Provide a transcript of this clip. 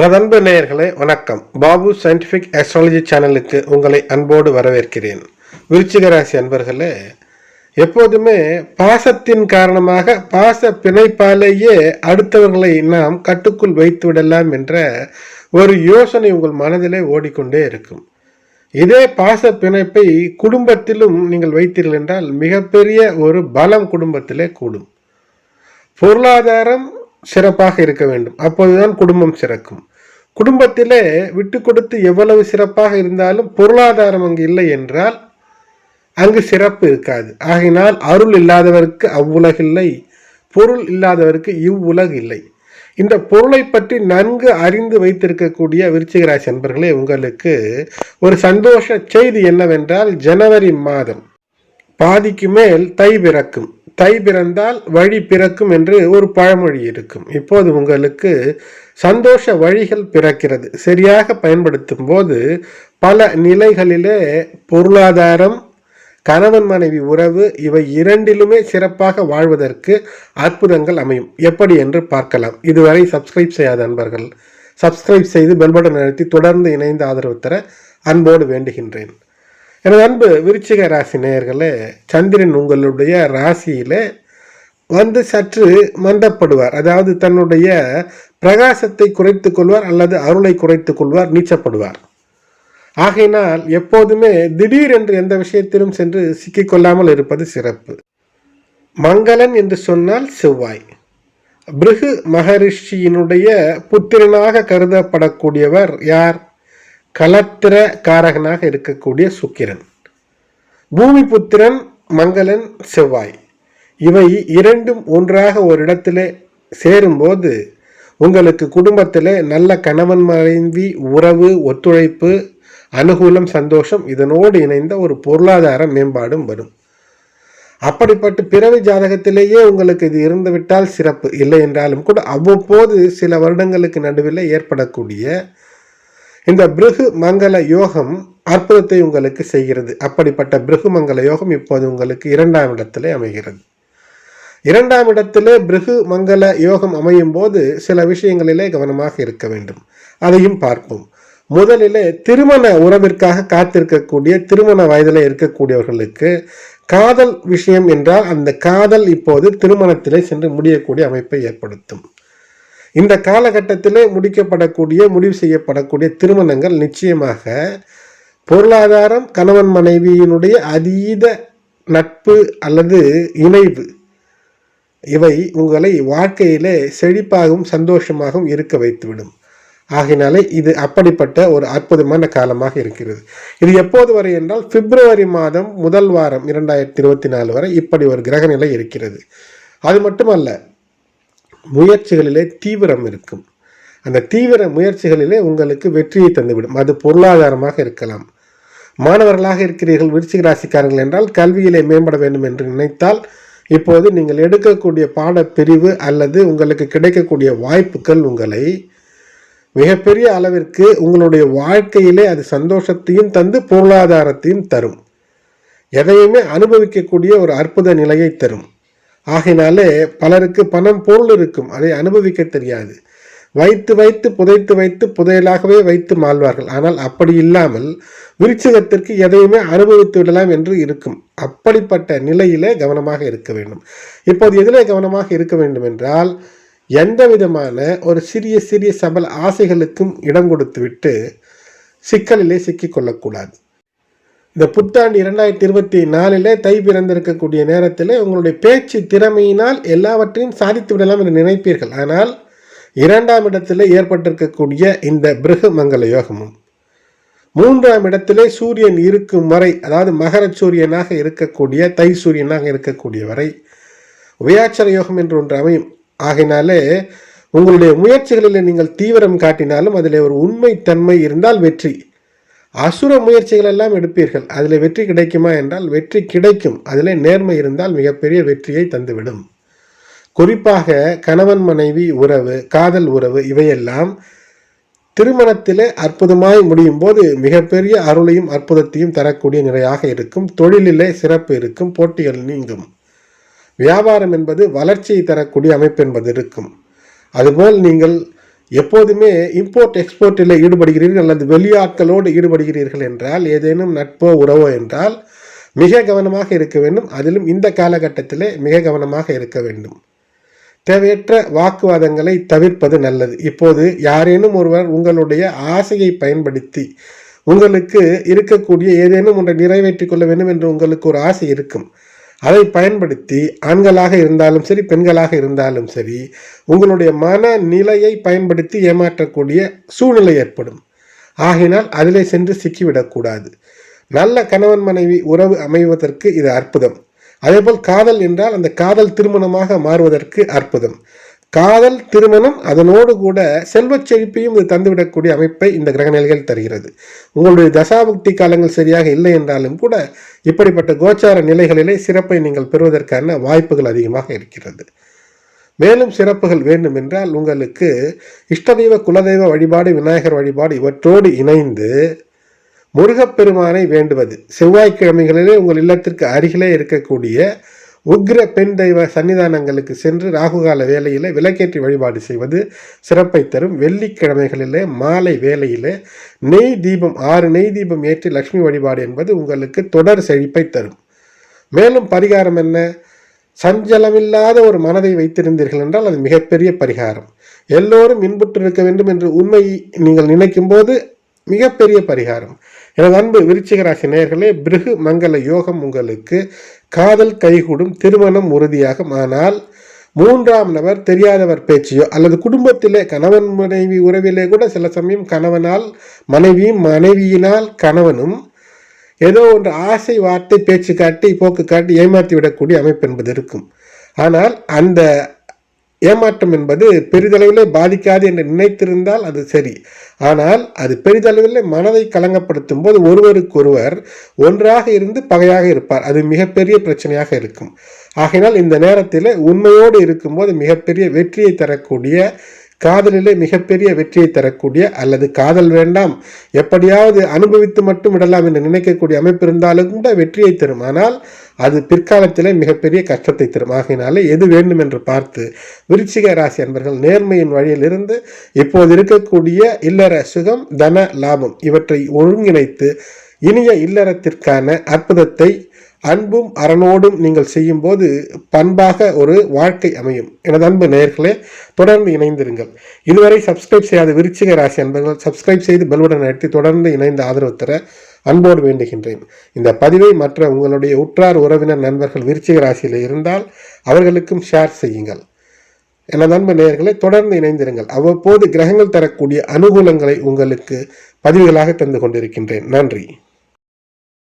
ரதன்பு நேயர்களே வணக்கம். Babu scientific astrology சேனலுக்கு உங்களை அன்போடு வரவேற்கிறேன். விருச்சிக ராசி அன்பர்களே எப்போதுமே பாசத்தின் காரணமாக பாச பிணைப்பாலேயே அடுத்தவர்களை நாம் கட்டுக்குள் வைத்து விடலாம் என்ற ஒரு யோசனை உங்கள் மனதிலே ஓடிக்கொண்டே இருக்கும். இதே பாச பிணைப்பை குடும்பத்திலும் நீங்கள் வைத்தீர்கள் என்றால் மிகப்பெரிய ஒரு பலம் குடும்பத்திலே கூடும். பொருளாதாரம் சிறப்பாக இருக்க வேண்டும். அப்போதுதான் குடும்பம் சிறக்கும். குடும்பத்திலே விட்டு கொடுத்து எவ்வளவு சிறப்பாக இருந்தாலும் பொருளாதாரம் அங்கு இல்லை என்றால் அங்கு சிறப்பு இருக்காது. ஆகினால் அருள் இல்லாதவருக்கு அவ்வுலகில்லை பொருள் இல்லாதவருக்கு இவ்வுலகு இல்லை. இந்த பொருளை பற்றி நன்கு அறிந்து வைத்திருக்கக்கூடிய விருச்சிகராசி அன்பர்களே உங்களுக்கு ஒரு சந்தோஷ செய்தி என்னவென்றால் ஜனவரி மாதம் பாதிக்கு மேல் தை பிறக்கும். தை பிறந்தால் வழி பிறக்கும் என்று ஒரு பழமொழி இருக்கும். இப்போது உங்களுக்கு சந்தோஷ வழிகள் பிறக்கிறது. சரியாக பயன்படுத்தும் போது பல நிலைகளிலே பொருளாதாரம் கணவன் மனைவி உறவு இவை இரண்டிலுமே சிறப்பாக வாழ்வதற்கு அற்புதங்கள் அமையும். எப்படி என்று பார்க்கலாம். இதுவரை சப்ஸ்கிரைப் செய்யாத அன்பர்கள் சப்ஸ்கிரைப் செய்து பெல்பட்டன் அழுத்தி தொடர்ந்து இணைந்து ஆதரவு தர அன்போடு வேண்டுகின்றேன். எனது அன்பு விருச்சிக ராசி நேயர்களே சந்திரன் உங்களுடைய ராசியில் வந்து சற்று மந்தப்படுவார். அதாவது தன்னுடைய பிரகாசத்தை குறைத்துக் கொள்வார் அல்லது அருளை குறைத்துக் கொள்வார் நீச்சப்படுவார். ஆகையினால் எப்போதுமே திடீரென்று எந்த விஷயத்திலும் சென்று சிக்கிக்கொள்ளாமல் இருப்பது சிறப்பு. மங்களன் என்று சொன்னால் செவ்வாய். பிருகு மகரிஷியினுடைய புத்திரனாக கருதப்படக்கூடியவர் யார்? கலத்திர காரகனாக இருக்கக்கூடிய சுக்கிரன். பூமி புத்திரன் மங்களன் செவ்வாய். இவை இரண்டும் ஒன்றாக ஒரு இடத்துல சேரும்போது உங்களுக்கு குடும்பத்தில் நல்ல கணவன் மனைவி உறவு ஒத்துழைப்பு அனுகூலம் சந்தோஷம் இதனோடு இணைந்த ஒரு பொருளாதார மேம்பாடும் வரும். அப்படிப்பட்ட பிறவி ஜாதகத்திலேயே உங்களுக்கு இது இருந்துவிட்டால் சிறப்பு. இல்லை என்றாலும் கூட அவ்வப்போது சில வருடங்களுக்கு நடுவில் ஏற்படக்கூடிய இந்த பிருகு மங்கள யோகம் அற்புதத்தை உங்களுக்கு செய்கிறது. அப்படிப்பட்ட பிருகு மங்கள யோகம் இப்போது உங்களுக்கு இரண்டாம் இடத்திலே அமைகிறது. இரண்டாம் இடத்திலே பிருகு மங்கள யோகம் அமையும் போது சில விஷயங்களிலே கவனமாக இருக்க வேண்டும். அதையும் பார்ப்போம். முதலிலே திருமண உறவிற்காக காத்திருக்கக்கூடிய திருமண வயதில் இருக்கக்கூடியவர்களுக்கு காதல் விஷயம் என்றால் அந்த காதல் இப்போது திருமணத்திலே சென்று முடியக்கூடிய அமைப்பை ஏற்படுத்தும். இந்த காலகட்டத்திலே முடிக்கப்படக்கூடிய முடிவு செய்யப்படக்கூடிய திருமணங்கள் நிச்சயமாக பொருளாதாரம் கணவன் மனைவியினுடைய அதீத நட்பு அல்லது இணைவு இவை உங்களை வாழ்க்கையிலே செழிப்பாகவும் சந்தோஷமாகவும் இருக்க வைத்துவிடும். ஆகினாலே இது அப்படிப்பட்ட ஒரு அற்புதமான காலமாக இருக்கிறது. இது எப்போது வரை என்றால் பிப்ரவரி மாதம் முதல் வாரம் இரண்டாயிரத்தி இருபத்தி நாலு வரை இப்படி ஒரு கிரக நிலை இருக்கிறது. அது மட்டுமல்ல முயற்சிகளிலே தீவிரம் இருக்கும். அந்த தீவிர முயற்சிகளிலே உங்களுக்கு வெற்றியை தந்துவிடும். அது பொருளாதாரமாக இருக்கலாம். மாணவர்களாக இருக்கிறீர்கள் விருச்சிக ராசிக்காரர்கள் என்றால் கல்வியிலே மேம்பட வேண்டும் என்று நினைத்தால் இப்போது நீங்கள் எடுக்கக்கூடிய பாடப்பிரிவு அல்லது உங்களுக்கு கிடைக்கக்கூடிய வாய்ப்புகள் உங்களை மிகப்பெரிய அளவிற்கு உங்களுடைய வாழ்க்கையிலே அது சந்தோஷத்தையும் தந்து பொருளாதாரத்தையும் தரும். எதையுமே அனுபவிக்கக்கூடிய ஒரு அற்புத நிலையை தரும். ஆகினாலே பலருக்கு பணம் பொருள் இருக்கும். அதை அனுபவிக்க தெரியாது. வைத்து வைத்து புதைத்து வைத்து புதையலாகவே வைத்து மாழ்வார்கள் ஆனால் அப்படி இல்லாமல் விருச்சகத்திற்கு எதையுமே அனுபவித்து விடலாம் என்று இருக்கும். அப்படிப்பட்ட நிலையிலே கவனமாக இருக்க வேண்டும். இப்போது எதிலே கவனமாக இருக்க வேண்டும் என்றால் எந்த விதமான ஒரு சிறிய சிறிய சபல ஆசைகளுக்கும் இடம் கொடுத்துவிட்டு சிக்கலிலே சிக்கிக்கொள்ளக்கூடாது இந்த புத்தாண்டு இரண்டாயிரத்தி இருபத்தி நாலில் தை பிறந்திருக்கக்கூடிய நேரத்தில் உங்களுடைய பேச்சு திறமையினால் எல்லாவற்றையும் சாதித்து விடலாம் என்று நினைப்பீர்கள். ஆனால் இரண்டாம் இடத்தில் ஏற்பட்டிருக்கக்கூடிய இந்த பிருகு மங்கள யோகமும் மூன்றாம் இடத்திலே சூரியன் இருக்கும் வரை அதாவது மகர சூரியனாக இருக்கக்கூடிய தை சூரியனாக இருக்கக்கூடிய வரை உபயாட்சர யோகம் என்று ஒன்று அமையும். ஆகினாலே உங்களுடைய முயற்சிகளில் நீங்கள் தீவிரம் காட்டினாலும் அதில் ஒரு உண்மைத்தன்மை இருந்தால் வெற்றி. அசுர முயற்சிகள் எல்லாம் எடுப்பீர்கள். அதில் வெற்றி கிடைக்குமா என்றால் வெற்றி கிடைக்கும். அதில் நேர்மை இருந்தால் மிகப்பெரிய வெற்றியை தந்துவிடும். குறிப்பாக கணவன் மனைவி உறவு காதல் உறவு இவையெல்லாம் திருமணத்திலே அற்புதமாய் முடியும் போது மிகப்பெரிய அருளையும் அற்புதத்தையும் தரக்கூடிய நிலையாக இருக்கும். தொழிலிலே சிறப்பு இருக்கும். போட்டிகள் நீங்கும். வியாபாரம் என்பது வளர்ச்சியை தரக்கூடிய அமைப்பு என்பது இருக்கும். அதுபோல் நீங்கள் எப்போதுமே இம்போர்ட் எக்ஸ்போர்ட்டில் ஈடுபடுகிறீர்கள் அல்லது வெளியாட்களோடு ஈடுபடுகிறீர்கள் என்றால் ஏதேனும் நட்போ உறவோ என்றால் மிக கவனமாக இருக்க வேண்டும். அதிலும் இந்த காலகட்டத்திலே மிக கவனமாக இருக்க வேண்டும். தேவையற்ற வாக்குவாதங்களை தவிர்ப்பது நல்லது. இப்போது யாரேனும் ஒருவர் உங்களுடைய ஆசையை பயன்படுத்தி உங்களுக்கு இருக்கக்கூடிய ஏதேனும் ஒன்றை நிறைவேற்றிக் கொள்ள வேண்டும் என்று உங்களுக்கு ஒரு ஆசை இருக்கும். அதை பயன்படுத்தி ஆண்களாக இருந்தாலும் சரி பெண்களாக இருந்தாலும் சரி உங்களுடைய மன நிலையை பயன்படுத்தி ஏமாற்றக்கூடிய சூழ்நிலை ஏற்படும். ஆகினால் அதிலே சென்று சிக்கிவிடக்கூடாது. நல்ல கணவன் மனைவி உறவு அமைவதற்கு இது அற்புதம். அதேபோல் காதல் என்றால் அந்த காதல் திருமணமாக மாறுவதற்கு அற்புதம். காதல் திருமணம் அதனோடு கூட செல்வச் செழிப்பையும் இது தந்துவிடக்கூடிய அமைப்பை இந்த கிரகநிலைகள் தருகிறது. உங்களுடைய தசாபுக்தி காலங்கள் சரியாக இல்லை என்றாலும் கூட இப்படிப்பட்ட கோச்சார நிலைகளிலே சிறப்பை நீங்கள் பெறுவதற்கான வாய்ப்புகள் அதிகமாக இருக்கிறது. மேலும் சிறப்புகள் வேண்டும் என்றால் உங்களுக்கு இஷ்டதெய்வ குலதெய்வ வழிபாடு விநாயகர் வழிபாடு இவற்றோடு இணைந்து முருகப்பெருமானை வேண்டுவது. செவ்வாய்க்கிழமைகளிலே உங்கள் இல்லத்திற்கு அருகிலே இருக்கக்கூடிய உக்ர பெண் தெய்வ சன்னிதானங்களுக்கு சென்று ராகுகால வேலையில் விளக்கேற்றி வழிபாடு செய்வது சிறப்பை தரும். வெள்ளிக்கிழமைகளிலே மாலை வேலையிலே நெய் தீபம் ஆறு நெய் தீபம் ஏற்றி லக்ஷ்மி வழிபாடு என்பது உங்களுக்கு தொடர் செழிப்பை தரும். மேலும் பரிகாரம் என்ன? சஞ்சலமில்லாத ஒரு மனதை வைத்திருந்தீர்கள் என்றால் அது மிகப்பெரிய பரிகாரம். எல்லோரும் இன்புற்று இருக்க வேண்டும் என்று உண்மை நீங்கள் நினைக்கும் போது மிகப்பெரிய பரிகாரம். எனது அன்பு விருச்சிக ராசி பிருகு மங்கள யோகம் உங்களுக்கு காதல் கைகூடும் திருமணம் உறுதியாகும். ஆனால் மூன்றாம் நபர் தெரியாதவர் பேச்சையோ அல்லது குடும்பத்திலே கணவன் மனைவி உறவிலே கூட சில சமயம் கணவனால் மனைவியும் மனைவியினால் கணவனும் ஏதோ ஒன்று ஆசை வார்த்தை பேச்சு காட்டி போக்கு காட்டி ஏமாற்றி விடக்கூடிய அமைப்பு என்பது இருக்கும். ஆனால் அந்த ஏமாற்றம் என்பது பெரிதளவிலே பாதிக்காது என்று நினைத்திருந்தால் அது சரி. ஆனால் அது பெரிதளவில் மனதை கலங்கப்படுத்தும் போது ஒருவருக்கொருவர் ஒன்றாக இருந்து பகையாக இருப்பார். அது மிகப்பெரிய பிரச்சனையாக இருக்கும். ஆகையினால் இந்த நேரத்தில் உண்மையோடு இருக்கும்போது மிகப்பெரிய வெற்றியை தரக்கூடிய காதலிலே மிகப்பெரிய வெற்றியை தரக்கூடிய அல்லது காதல் வேண்டாம் எப்படியாவது அனுபவித்து மட்டும் விடலாம் என்று நினைக்கக்கூடிய அமைப்பு இருந்தாலும் கூட வெற்றியை தரும். ஆனால் அது பிற்காலத்திலே மிகப்பெரிய கஷ்டத்தை தரும். ஆகையினாலே எது வேண்டும் என்று பார்த்து விருச்சிக ராசி அன்பர்கள் நேர்மையின் வழியிலிருந்து இப்போது இருக்கக்கூடிய இல்லற சுகம் தன லாபம் இவற்றை ஒருங்கிணைத்து இனிய இல்லறத்திற்கான அற்புதத்தை அன்பும் அரணோடும் நீங்கள் செய்யும்போது பண்பாக ஒரு வாழ்க்கை அமையும். எனது அன்பு நேர்களே தொடர்ந்து இணைந்திருங்கள். இதுவரை சப்ஸ்கிரைப் செய்யாத விருச்சிக ராசி அன்பர்கள் சப்ஸ்கிரைப் செய்து பெல்வுடன் நடத்தி தொடர்ந்து இணைந்து ஆதரவு தர அன்போடு வேண்டுகின்றேன். இந்த பதிவை மற்ற உங்களுடைய உற்றார் உறவினர் நண்பர்கள் விருச்சிக ராசியில் இருந்தால் அவர்களுக்கும் ஷேர் செய்யுங்கள். எனது அன்பு நேயர்களை தொடர்ந்து இணைந்திருங்கள். அவ்வப்போது கிரகங்கள் தரக்கூடிய அனுகூலங்களை உங்களுக்கு பதிவுகளாக தந்து கொண்டிருக்கின்றேன். நன்றி.